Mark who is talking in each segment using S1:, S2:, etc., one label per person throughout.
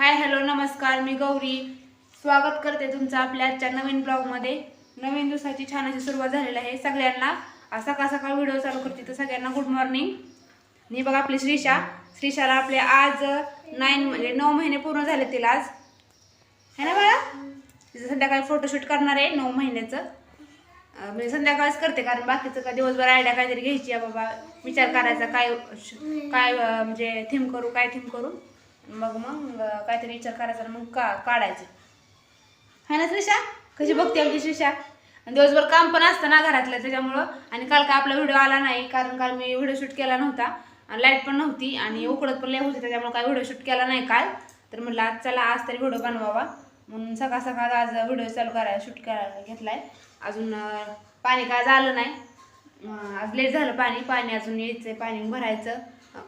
S1: Hi hello नमस्कार मी गौरी. स्वागत करते तुमचं आपल्या आजच्या नवीन ब्लॉगमध्ये नवीन दिवसाची छान अशी सुरुवात झालेली आहे सगळ्यांना. आज सकाळ सकाळ व्हिडिओ चालू करते तर सगळ्यांना गुड मॉर्निंग मी बघा आपली श्रीषा. श्रीषाला आपले आज नाईन म्हणजे नऊ महिने पूर्ण झाले तिला आज. है ना बघा तिचं संध्याकाळी फोटोशूट करणार आहे नऊ महिन्याचं. म्हणजे संध्याकाळीच करते कारण बाकीचं का दिवसभर आयडिया काहीतरी घ्यायची आहे बाबा. विचार करायचा काय काय म्हणजे थीम करू काय थीम करू. मग मग काहीतरी विचार करायचा आणि मग का काढायचं. हा ना श्रीषा कशी बघते आमची श्रीषा आणि दिवसभर काम पण असतं ना घरातलं त्याच्यामुळं. आणि काल का आपला व्हिडिओ आला नाही कारण काल मी व्हिडिओ शूट केला नव्हता. आणि लाइट पण नव्हती आणि उकडत पण लय होती त्याच्यामुळे काय व्हिडिओ शूट केला नाही काल. तर म्हटलं आज चला आज तरी व्हिडिओ बनवावा. म्हणून सकाळ सकाळ आज व्हिडिओ चालू करायला शूट करायला घेतला आहे अजून पाणी काय झालं नाही. आज लेट झालं पाणी. पाणी अजून यायचं पाणी भरायचं.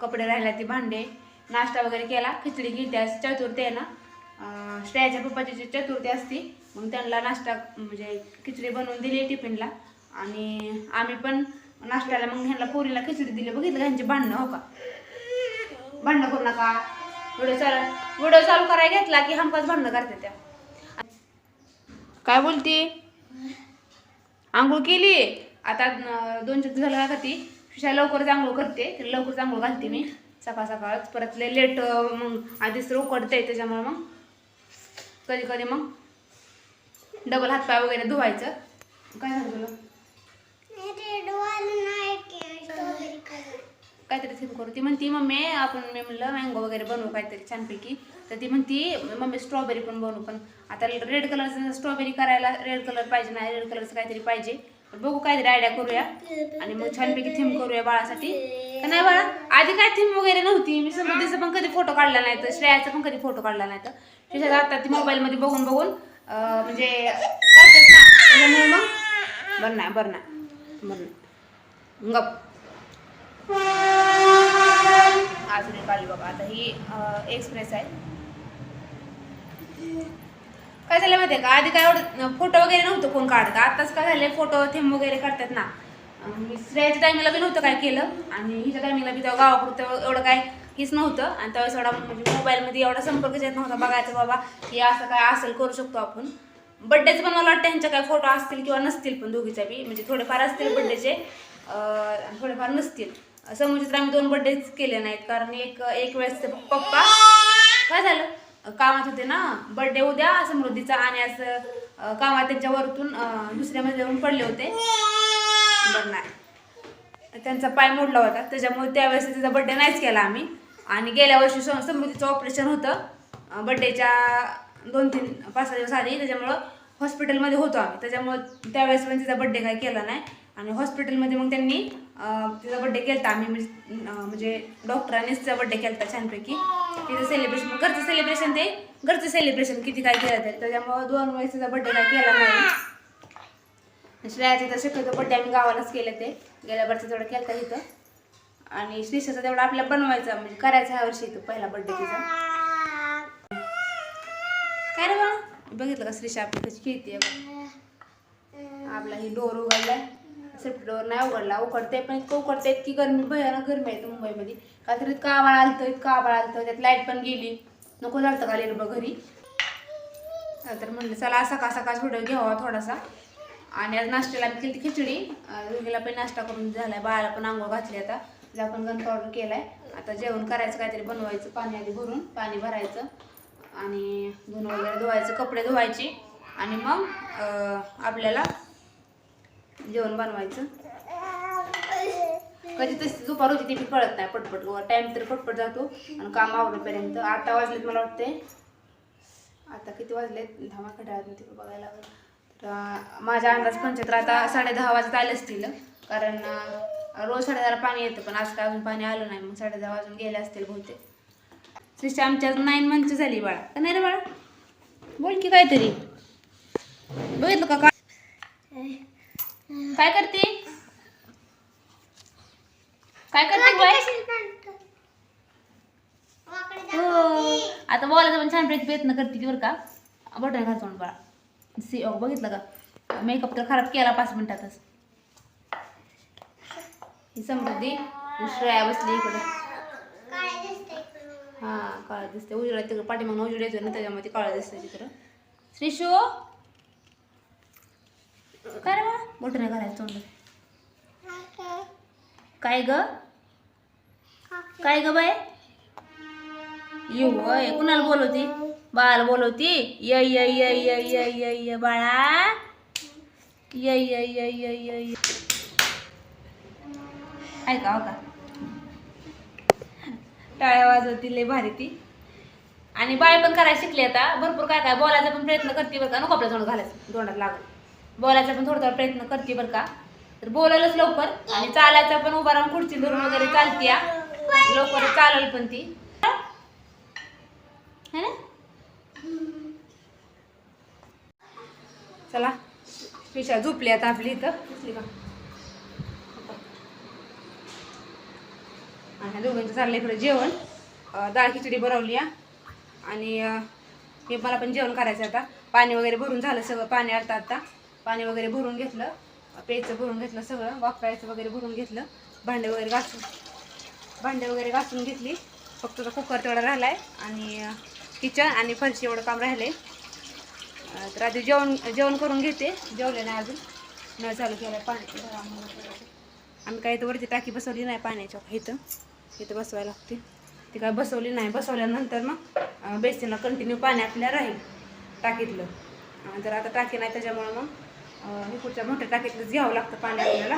S1: कपडे राहिला ते भांडे. नाश्ता वगैरे केला खिचडी घेते आज चतुर्थी आहे ना. श्रेयाच्या पप्पाची जी चतुर्थी असती मग त्यांना नाश्ता म्हणजे खिचडी बनवून दिली टिफिनला. आणि आम्ही पण नाश्त्याला मग ह्यांना पोरीला खिचडी दिली. बघितलं ह्यांची भांडणं हो का? भांडणं करू नका. व्हिडिओ चालू व्हिडिओ चालू करायला घेतला की हमकाच भांडणं करते त्या. काय बोलती? आंघोळ केली? आता दोन चार झालं का ती? लवकरच आंघोळ करते. तर लवकरच आंघोळ घालते मी. सकाळ सकाळच परत लय लेट मग आधीच तर उकडते त्याच्यामुळे मग. कधी कधी मग डबल हातपाय वगैरे धुवायचं. काय झालं तुला? काहीतरी थीम करू. ती म्हणती मम्मी आपण मी म्हणलं मँगो वगैरे बनवू काहीतरी छानपैकी. तर ती म्हणती मम्मी स्ट्रॉबेरी पण बनवू पण. आता रेड कलरचं स्ट्रॉबेरी करायला रेड कलर पाहिजे नाही रेड कलरचं काहीतरी पाहिजे. बघू काहीतरी आयडिया करूया. आणि मग छानपैकी थीम करूया बाळासाठी. नाही बाळा आधी काय थीम वगैरे नव्हती. मी समृद्धीचा पण कधी फोटो काढला नाही तर श्रेयाचा पण कधी फोटो काढला नाही तर. तिच्या आता ती मोबाईलमध्ये बघून बघून म्हणजे ना. त्याच्यामुळे मग बरं नाही बरं नाही बरं नाही गप. अजून काल बाबा आता ही एक्सप्रेस आहे. काय झालं माहितीये का? आधी काय एवढं फोटो वगैरे नव्हतं कोण काढत. आताच काय झाले फोटो थेंब वगैरे काढतात ना. मी श्रेयाच्या टायमिंगला बी नव्हतं काय केलं. आणि हिच्या टायमिंगला बी तेव्हा गावापुरतं एवढं काय हेच नव्हतं. आणि त्यावेळेस एवढा म्हणजे मोबाईलमध्ये एवढा संपर्कच येत नव्हता. बघायचं बाबा हे असं काय असेल करू शकतो आपण. बड्डेचं पण मला वाटतं ह्यांच्या काय फोटो असतील किंवा नसतील पण दोघीच्या बी. म्हणजे थोडेफार असतील बड्डेचे थोडेफार नसतील. समोरचे म्हणजे तर आम्ही दोन बड्डेच केले नाहीत. कारण एक एक वेळेस ते पप्पा. काय झालं? कामात होते ना. बड्डे उद्या समृद्धीचा आणि असं कामात त्यांच्या वरतून दुसऱ्या मजल्यावरून पडले होते. बरं नाही त्यांचा पाय मोडला होता. त्याच्यामुळे त्यावेळेस तिचा बड्डे नाहीच केला आम्ही. आणि गेल्या वर्षी सम- समृद्धीचं ऑपरेशन होतं. बड्डेच्या दोन तीन पाच सहा दिवस आधी. त्याच्यामुळं हॉस्पिटलमध्ये होतो आम्ही. त्याच्यामुळं त्यावेळेस पण तिचा बड्डे काही केला नाही. आणि हॉस्पिटलमध्ये मग त्यांनी तिचा बड्डे केला आम्ही. म्हणजे म्हणजे डॉक्टरांनीच तिचा बड्डे केला छानपैकी. तिचं सेलिब्रेशन घरचं सेलिब्रेशन ते घरचं सेलिब्रेशन किती काय केलं तरी. त्याच्यामुळं दोन वेळेस तिचा बड्डे काय केला नाही. श्रेयाचे तर शक्यतो बड्डे आम्ही गावालाच केले ते. गेल्या वर्षी तेवढं केलं इथं. आणि श्रीशाचा तेवढा आपल्या बनवायचा म्हणजे करायचा ह्या वर्षी इथं पहिला बड्डे तिचा. काय रे बाळा? बघितलं का श्रीषा आपली कशी खेळते आपला ही डोर उघडलाय. सेफ्टी डोर नाही उघडला उघडते पण इतकं उघडते इतकी गरमी भयानक गरमी आहे मुंबईमध्ये. का तर इतकं आबाळ आलतं इतकं आबाळ आलतं त्यात लाइट पण गेली. नको झालं का लेलं बघ घरी तर म्हणलं चला आज सकाळ सकाळ व्हिडिओ घ्यावा थोडासा. आणि आज नाश्त्याला मी केली खिचडी. दोघीला पण नाश्ता करून झालाय. बाळाला पण आंघोळ घातली आता. तिला पण गन पावडर केलाय. आता जेवण करायचं काहीतरी बनवायचं पाणी आधी भरून पाणी भरायचं. आणि धुणं वगैरे धुवायचं कपडे धुवायचे. आणि मग आपल्याला जेवण बनवायचं. कधी तशी दुपार होती ती मी कळत नाही. पटपट टाइम तरी पटपट जातो. आणि काम आवडेपर्यंत आता वाजलेत मला वाटते आता किती वाजलेत? दहा घड्याळात बघायला लागलं. तर माझ्या अंदाज पंच्याहत्तर आता साडे दहा वाजत आले असतील. कारण रोज साडेदहाला पाणी येतं पण आज काय अजून पाणी आलं नाही मग साडे दहा वाजून गेले असतील बहुतेक. सृष्टी आमच्या नाईन मंथची झाली बाळा. का नाही रे बाळा? बोल की काहीतरी. बघितलं का काय? करते? काय करते बाय हो. आता बोलायचं पण छान प्रयत्न करते की बरं का. बटन घालतो बाळा. सी अहो बघितलं का? मेकअप तर खराब केला पाच मिनिटातच. ही समृद्धी श्रेया बसली इकडे. हा काळा दिसते उजेडा तिकडे. पाठीमागून उजेड येतो ना त्याच्यामध्ये काळा दिसते तिकडं. श्रीशो! काय रे बा? नाही घालायचं तोंड. काय ग? काय ग बाय येऊ कुणाला बोलवती? बाळाला बोलवती य य य य य य य बाळा य य य य य ऐका हो का टाळ्या वाजवती लय भारी ती आणि बाय पण करायला शिकली आता भरपूर काय काय बोलायचा पण प्रयत्न करते बरं का नको आपल्या तोंड घालायचं तोंडात लागत बोलायचा पण थोडा प्रयत्न करते बरं का तर बोलायलाच लवकर आणि चालायचा पण उभा राहून खुर्ची धरून वगैरे चालते या. लवकर चालेल पण ती है ना चला पिशा झोपली आता आपली इथं. दिसली का? आणि दोघांचं चाललंय इकडे जेवण. डाळ खिचडी बनवली. आणि हे मला पण जेवण करायचं आहे आता. पाणी वगैरे भरून झालं सगळं पाणी आलं आता. पाणी वगैरे भरून घेतलं प्यायचं भरून घेतलं सगळं वापरायचं वगैरे भरून घेतलं भांडे वगैरे घासून. भांडे वगैरे घासून घेतली. फक्त तो कुकर तेवढा राहिला आहे आणि किचन आणि फरशी एवढं काम राहिले. तर आधी जेवण जेवण करून घेते. जेवले नाही अजून. नळ चालू केलं पाणी आम्ही काही तर वरती टाकी बसवली नाही पाण्याच्या. इथं इथं बसवायला लागते. ती काय बसवली नाही. बसवल्यानंतर मग बेसिनला कंटिन्यू पाणी आपल्या राहील टाकीतलं. जर आता टाकी नाही त्याच्यामुळं मग हे पुढच्या मोठ्या टाकीतलंच घ्यावं लागतं पाणी आपल्याला.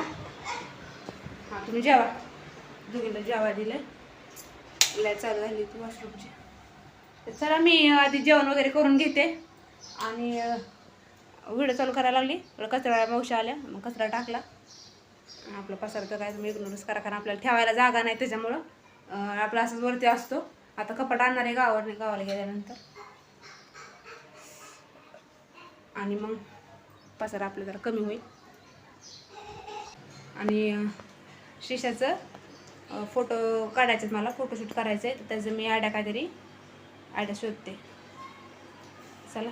S1: हां तुम्ही जेवा. दोघीला जेवा दिलं लाइट चालू झाली ती वॉशरूमची तर चला मी आधी जेवण वगैरे करून घेते. आणि व्हिडिओ चालू करायला लागली. थोडं कचरा मावशी आल्या मग कचरा टाकला. आपलं पसरतं काय तुम्ही इग्नोरच करा कारण आपल्याला ठेवायला जागा नाही त्याच्यामुळं. आपला असंच वरती असतो. आता कपाट आणणार आहे गावावर गावाला गेल्यानंतर. आणि मग पसारा आपला जरा कमी होईल. आणि शिशाचं फोटो काढायचे मला फोटोशूट करायचं आहे तर त्याचं मी आड्या काहीतरी आयडिया शोधते. चला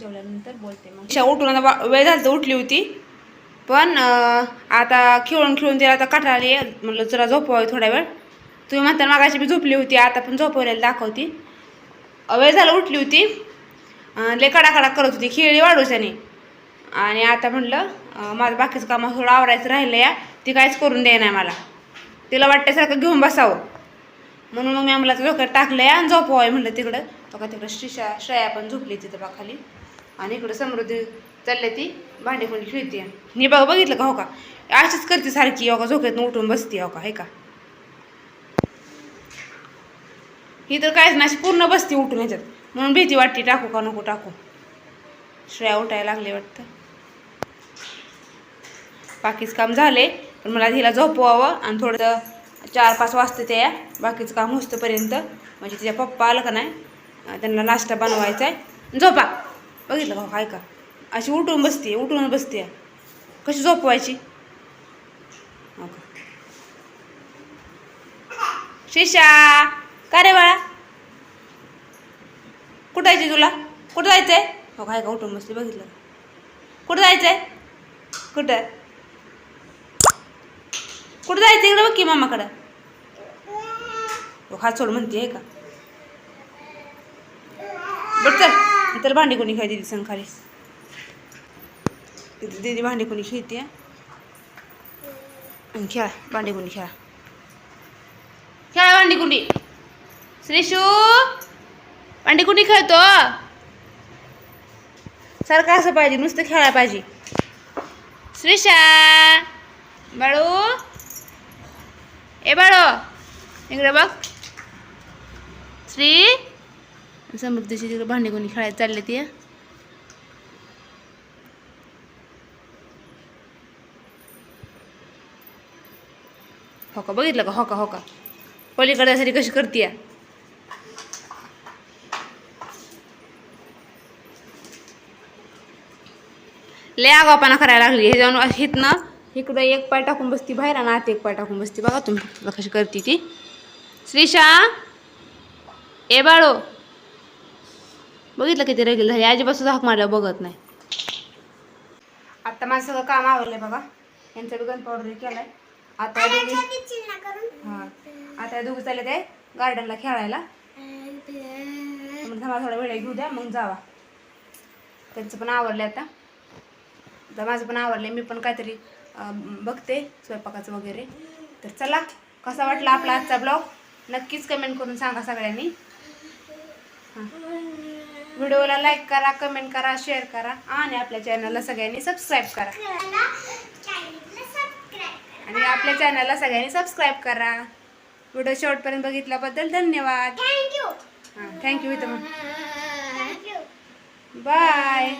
S1: जेवल्यानंतर बोलते मग. शिशा उठून आता वा- वेळ झाला तर उठली होती. पण आता खेळून खेळून तिला आता कटाळी आहे. म्हणलं जरा झोपवावी थोडा वेळ. तुम्ही म्हणता मागाशी मी झोपली होती आता पण झोपवलेली दाखवती. वेळ झाला उठली होती. लय कडाकडा करत होती खेळी वाढूच्याने आणि आता म्हणलं माझं बाकीचं काम थोडं आवरायचं राहिलं या. ती काहीच करून दे नाही मला. तिला वाटण्यासारखं घेऊन बसावं. म्हणून मग मी आम्हाला डोक्यात टाकलं आहे आणि झोपवाय म्हणलं तिकडं. बघा तिकडं श्रीशा श्रेया पण झोपली तिथं बा खाली आणि इकडं समृद्धी चालली ती भांडे कोणी खेळते मी बघा बघितलं का हो का? अशीच करते सारखी हो का? झोक्यातून उठून बसते हो का? हे का? ही तर काहीच नाही अशी पूर्ण बसते उठून ह्याच्यात. म्हणून भीती वाटते टाकू का नको टाकू. श्रेया उठायला लागले वाटतं. बाकीचं काम झाले पण मला हिला झोपवावं आणि थोडं चार पाच वाजता त्या बाकीचं काम होस्तपर्यंत म्हणजे तिच्या पप्पा आलं का नाही त्यांना नाश्ता बनवायचा आहे झोपा. बघितलं का हो? काय का? अशी उठून बसते उठून बसते कशी झोपवायची? हो का? शिशा का रे बाळा? कुठं जायची तुला? कुठं जायचंय? हो काय का? उठून बसली बघितलं कुठं कुठं जायचंय? कुठं? कुठं जायचं इकडं बघ की मामाकडं? हा सोड म्हणते आहे का? बरं चल तर भांडी कोणी खेळते दिदी संग खाली. दिदी दीदी भांडी कोणी खेळते आणि खेळा भांडी कोणी खेळा. खेळा भांडी कुंडी श्रीशू भांडी कुंडी खेळतो? सारखं असं पाहिजे नुसतं खेळायला पाहिजे. श्रीशा बाळू. ए इकडे बघ श्री समृद्धीची तिकडे भांडी कोणी खेळायला चालले ती हो का बघितलं का हो का हो का पलीकडच्यासाठी कशी करते लय आगावपणा करायला लागली हे जाऊन हिथनं इकडं एक पाय टाकून बसती बाहेर आणि आत एक पाय टाकून बसती. बघा तुम्ही कशी करते ती. श्रीशा ए बाळो. बघितलं किती रगील झाली. आजीपासून हाक मारल्या बघत नाही. आता माझं सगळं काम आवडलंय बघा. यांचं गन पावडर केलाय. आता दोघी हां. आता या दोघी चालले ते गार्डनला खेळायला. मग थांबा थोडा वेळ घेऊ द्या मग जावा. त्यांचं पण आवडलं आता. माझं पण आवडलं मी पण काहीतरी बघते स्वयंपाकाचं वगैरे. तर चला कसा वाटला आपला आजचा ब्लॉग? नक्कीच कमेंट करून सांगा सगळ्यांनी. हां. व्हिडिओला लाईक करा कमेंट करा शेअर करा आणि आपल्या चॅनलला सगळ्यांनी सबस्क्राईब करा. आणि आपल्या चॅनलला सगळ्यांनी सबस्क्राईब करा. व्हिडिओ शेवटपर्यंत बघितल्याबद्दल धन्यवाद. हां थँक्यू इथं बाय